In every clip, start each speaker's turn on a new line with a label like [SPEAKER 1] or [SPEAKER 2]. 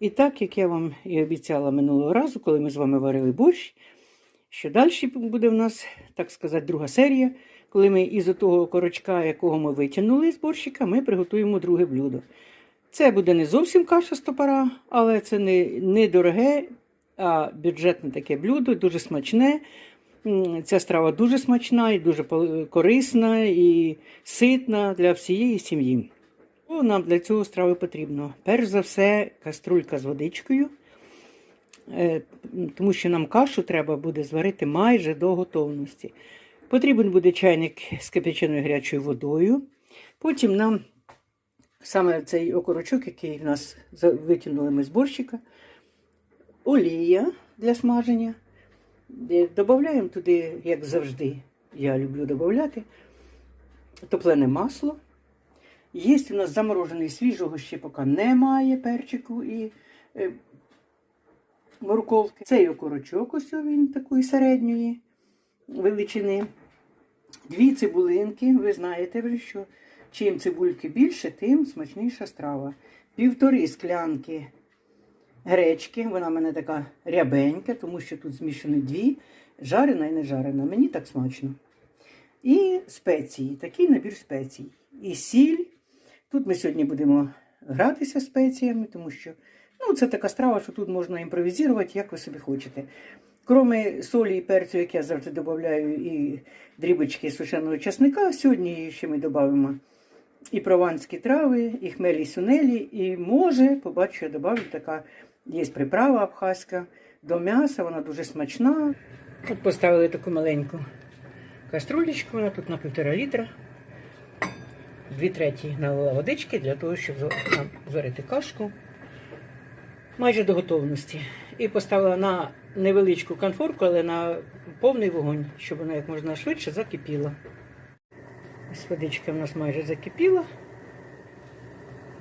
[SPEAKER 1] І так, як я вам і обіцяла минулого разу, коли ми з вами варили борщ, що далі буде в нас, так сказати, друга серія, коли ми із того корочка, якого ми витягнули з борщика, ми приготуємо друге блюдо. Це буде не зовсім каша з топора, але це не, не дороге, а бюджетне таке блюдо, дуже смачне. Ця страва дуже смачна і дуже корисна і ситна для всієї сім'ї. Нам для цього страви потрібно? Перш за все, каструлька з водичкою, е, тому що нам кашу треба буде зварити майже до готовності. Потрібен буде чайник з кипяченою гарячою водою. Потім нам саме цей окорочок, який в нас витягнули ми з борщика, олія для смаження. Додаємо туди, як завжди, я люблю додати, топлене масло. Є у нас заморожений свіжого ще поки немає перчику і е, морковки. Цей окорочок, ось він такої середньої величини. Дві цибулинки, ви знаєте вже, що чим цибульки більше, тим смачніша страва. Півтори склянки гречки, вона в мене така рябенька, тому що тут змішані дві, жарена і не жарена. Мені так смачно. І спеції, такий набір спецій. І сіль. Тут ми сьогодні будемо гратися спеціями, тому що ну, це така страва, що тут можна імпровізувати, як ви собі хочете. Кроме солі і перцю, як я завжди додаю, і дрібочки сушеного часника, сьогодні ще ми додаємо і прованські трави, і хмелі сунелі, і може, побачу, я додаю така є приправа абхазька до м'яса, вона дуже смачна. От поставили таку маленьку каструлечку, вона тут на півтора літра. Дві треті налила водички для того, щоб зварити кашку майже до готовності. І поставила на невеличку конфорку, але на повний вогонь, щоб вона як можна швидше закипіла. Ось водичка в нас майже закипіла.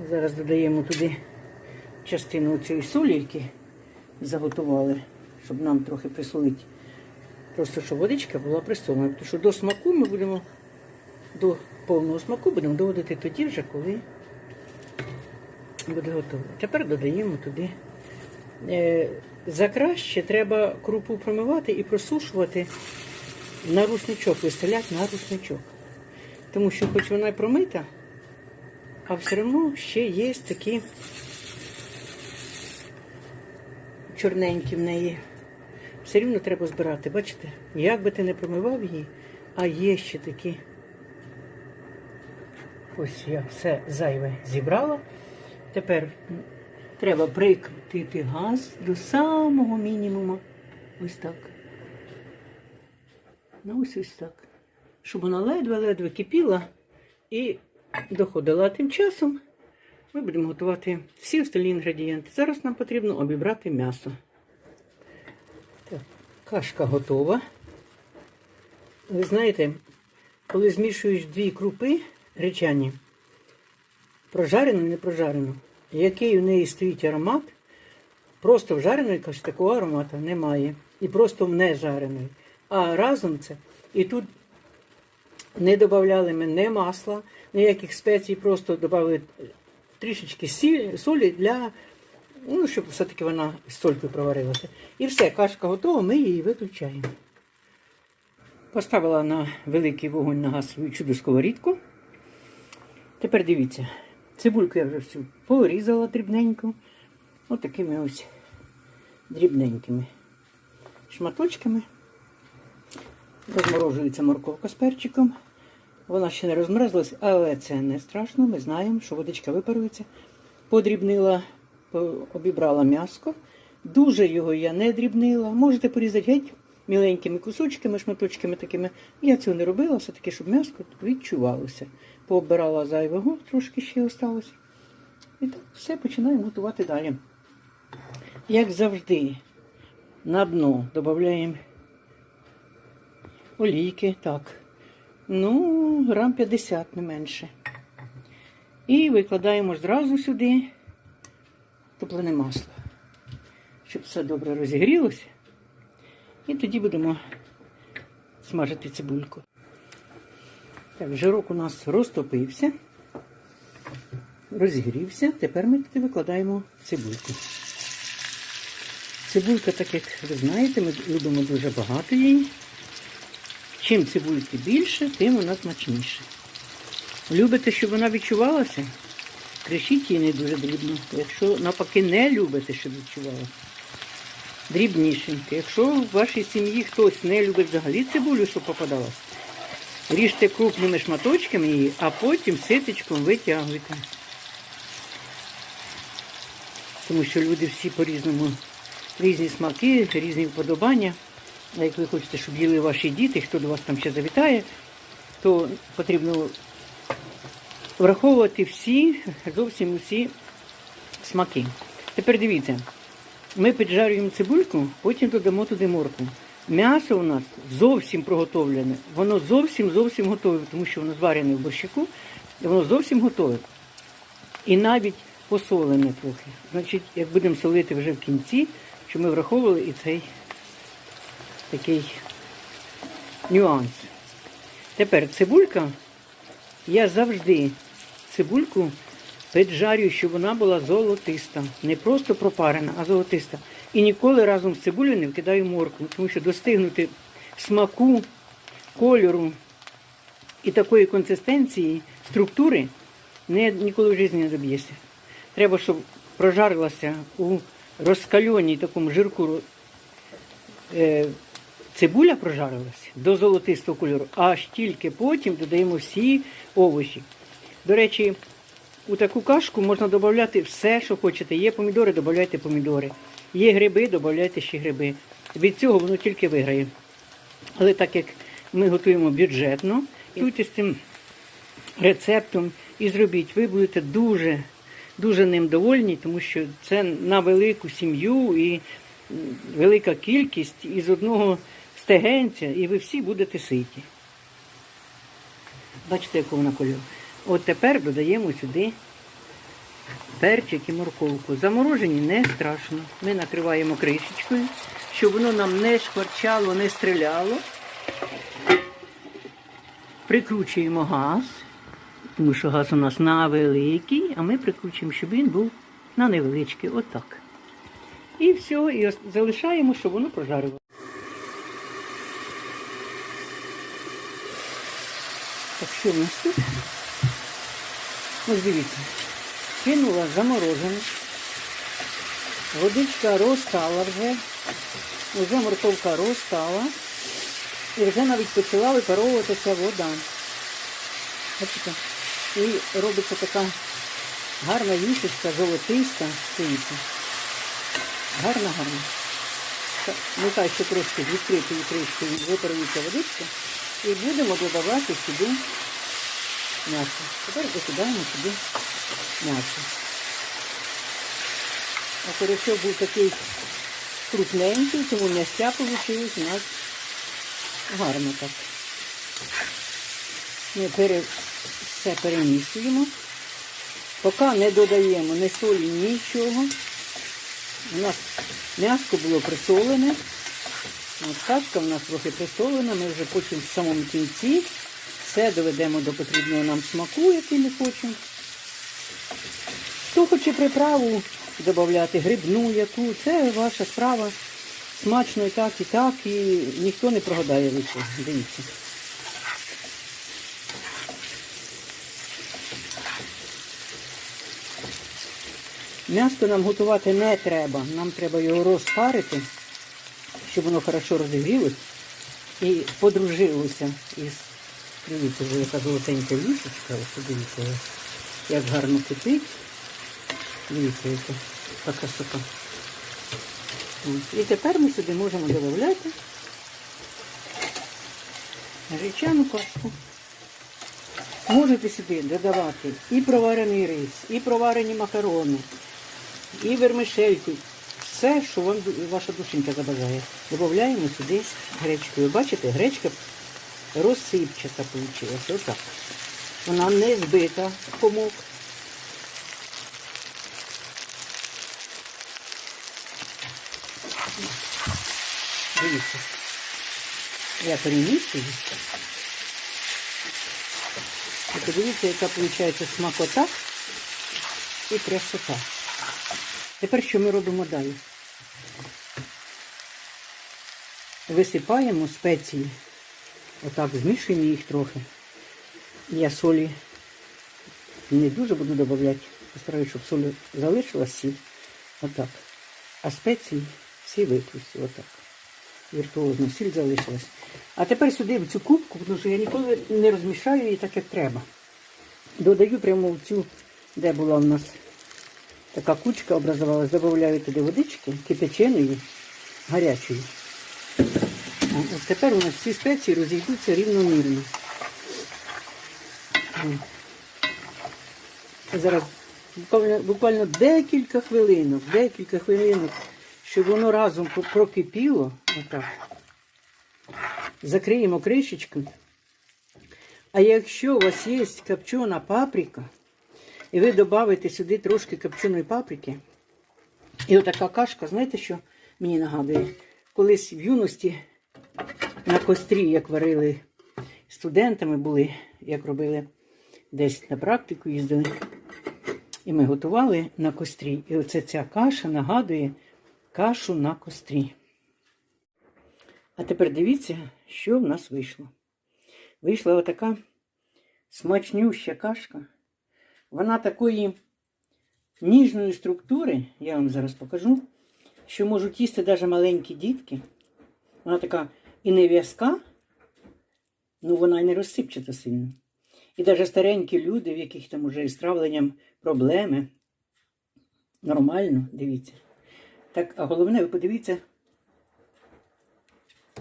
[SPEAKER 1] Зараз додаємо туди частину цієї солі, які заготували, щоб нам трохи присолити. Просто щоб водичка була присолена. Тому що до смаку ми будемо до повного смаку будемо доводити тоді вже, коли буде готово. Тепер додаємо туди. Е, за краще треба крупу промивати і просушувати на рушничок, виставляти на рушничок. Тому що хоч вона й промита, а все одно ще є такі чорненькі в неї. Все рівно треба збирати. Бачите, як би ти не промивав її, а є ще такі. Ось я все зайве зібрала. Тепер треба прикрутити газ до самого мінімуму. Ось так. Ну, ось ось так. Щоб вона ледве-ледве кипіла і доходила. Тим часом ми будемо готувати всі остальні інгредієнти. Зараз нам потрібно обібрати м'ясо. Так, кашка готова. Ви знаєте, коли змішуєш дві крупи гречані, прожарену і не прожарену, який у неї стоїть аромат, просто в жареної каші такого аромату немає. І просто в нежареної. А разом це. І тут не додавали ми ні масла, ніяких спецій, просто додали трішечки солі для, ну, щоб все-таки вона з солькою проварилася. І все, кашка готова, ми її виключаємо. Поставила на великий вогонь на газ свою чудо сковорідку. Тепер дивіться, цибульку я вже всю порізала дрібненько. Ось такими ось дрібненькими шматочками. Розморожується морковка з перчиком. Вона ще не розмерзлась, але це не страшно. Ми знаємо, що водичка випарується. Подрібнила, обібрала м'яско. Дуже його я не дрібнила. Можете порізати геть міленькими кусочками, шматочками такими. Я цього не робила, все-таки, щоб м'яско відчувалося. Пообирала зайвого, трошки ще осталось. І так все починаємо готувати далі. Як завжди, на дно додаємо олійки, так. Ну, грам 50, не менше. І викладаємо зразу сюди топлене масло, щоб все добре розігрілося. І тоді будемо смажити цибульку. Так, жирок у нас розтопився, розігрівся. Тепер ми туди викладаємо цибульку. Цибулька, так як ви знаєте, ми любимо дуже багато її. Чим цибульки більше, тим вона смачніше. Любите, щоб вона відчувалася? Кришіть її не дуже дрібно. Якщо навпаки не любите, щоб відчувалася, дрібнішенько. Якщо в вашій сім'ї хтось не любить взагалі цибулю, що попадалась, ріжте крупними шматочками її, а потім ситечком витягуйте. Тому що люди всі по-різному різні смаки, різні вподобання. А як ви хочете, щоб їли ваші діти, хто до вас там ще завітає, то потрібно враховувати всі, зовсім усі смаки. Тепер дивіться, ми піджарюємо цибульку, потім додамо туди моркву. М'ясо у нас зовсім проготовлене, воно зовсім зовсім готове, тому що воно зварене в борщику, і воно зовсім готове. І навіть посолене трохи. Значить, як будемо солити вже в кінці, що ми враховували і цей такий нюанс. Тепер цибулька, я завжди цибульку піджарюю, щоб вона була золотиста. Не просто пропарена, а золотиста. І ніколи разом з цибулею не вкидаю моркву, тому що достигнути смаку, кольору і такої консистенції, структури не, ніколи в житті не доб'єшся. Треба, щоб прожарилася у розкальоній такому жирку е, цибуля прожарилась до золотистого кольору, аж тільки потім додаємо всі овочі. До речі, у таку кашку можна додати все, що хочете. Є помідори, додавайте помідори. Є гриби, додавайте ще гриби. Від цього воно тільки виграє. Але так як ми готуємо бюджетно, готуйте з цим рецептом і зробіть. Ви будете дуже, дуже ним довольні, тому що це на велику сім'ю і велика кількість із одного стегенця, і ви всі будете ситі. Бачите, якого вона кольору. От тепер додаємо сюди перчик і морковку. Заморожені не страшно. Ми накриваємо кришечкою, щоб воно нам не шкварчало, не стріляло. Прикручуємо газ, тому що газ у нас на великий, а ми прикручуємо, щоб він був на невеличкий. Отак. І все, і залишаємо, щоб воно прожарило. Так що в нас тут? Ось дивіться. Кинула заморожене. Водичка розстала вже. Вже морковка розстала. І вже навіть почала випаровуватися вода. Бачите? І робиться така гарна юшечка, золотиста. Дивіться. Гарна, гарна. Нехай ще трошки відкритою кришкою випарується водичка. І будемо додавати сюди м'ясо. Тепер викидаємо сюди м'ясо. А корочок був такий крупненький, тому м'ястя вийшло у нас гарно так. Ми пере, все перемішуємо. Поки не додаємо ні солі, нічого. У нас м'яско було присолене. Кашка в нас трохи присолена, ми вже потім в самому кінці все доведемо до потрібного нам смаку, який ми хочемо. Хто хоче приправу додати, грибну яку, це ваша справа. Смачно і так, і так, і ніхто не прогадає лише. Дивіться. М'ясо нам готувати не треба. Нам треба його розпарити, щоб воно хорошо розігрілося і подружилося із дивіться, вже яка золотенька лісочка. Ось подивіться, як гарно кипить. Дивіться, яка красота. І тепер ми сюди можемо додати гречану кашку. Можете сюди додавати і проварений рис, і проварені макарони, і вермишельку. Все, що вам ваша душенька забажає. Додаємо сюди гречкою. Бачите, гречка розсипчата вийшла. Отак. Вона не збита в комок. Дивіться. Я перемішую. Подивіться, яка виходить смакота і красота. Тепер що ми робимо далі? висипаємо спеції. Отак змішуємо їх трохи. Я солі не дуже буду додавати. Постараюсь, щоб солі залишилась. Отак. А спеції всі виключу. Отак. Віртуозно, сіль залишилась. А тепер сюди в цю кубку, тому що я ніколи не розмішаю її так, як треба. Додаю прямо в цю, де була в нас така кучка образувалась, додаю туди водички, кипяченої, гарячої. От тепер у нас всі спеції розійдуться рівномірно. Зараз буквально, буквально декілька хвилинок, декілька хвилинок, щоб воно разом прокипіло. Отак. Закриємо кришечку. А якщо у вас є копчена паприка, і ви додаєте сюди трошки копченої паприки, і отака кашка, знаєте, що мені нагадує? Колись в юності на кострі, як варили студентами були, як робили десь на практику їздили. І ми готували на кострі. І оце ця каша нагадує кашу на кострі. А тепер дивіться, що в нас вийшло. Вийшла отака смачнюща кашка. Вона такої ніжної структури, я вам зараз покажу, що можуть їсти навіть маленькі дітки. Вона така і не в'язка, ну вона і не розсипчата сильно. І навіть старенькі люди, в яких там уже із травленням проблеми, нормально, дивіться. Так, а головне, ви подивіться,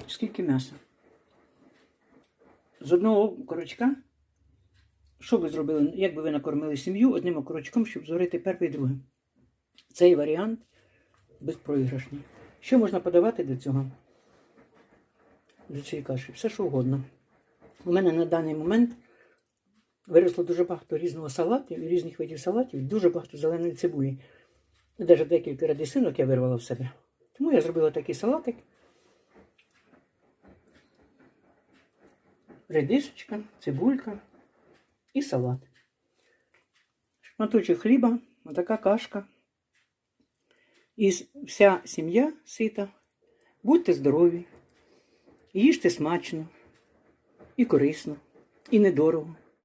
[SPEAKER 1] скільки м'яса. З одного корочка, що ви зробили, як би ви накормили сім'ю одним окорочком, щоб зварити перший і другий. Цей варіант безпроіграшний. Що можна подавати до цього? До цієї каші? Все, що угодно. У мене на даний момент виросло дуже багато різного салатів, різних видів салатів, дуже багато зеленої цибулі. Навіть декілька радисинок я вирвала в себе. Тому я зробила такий салатик. Редисочка, цибулька і салат. Шматочок хліба, отака кашка. І вся сім'я сита. Будьте здорові, їжте смачно і корисно, і недорого.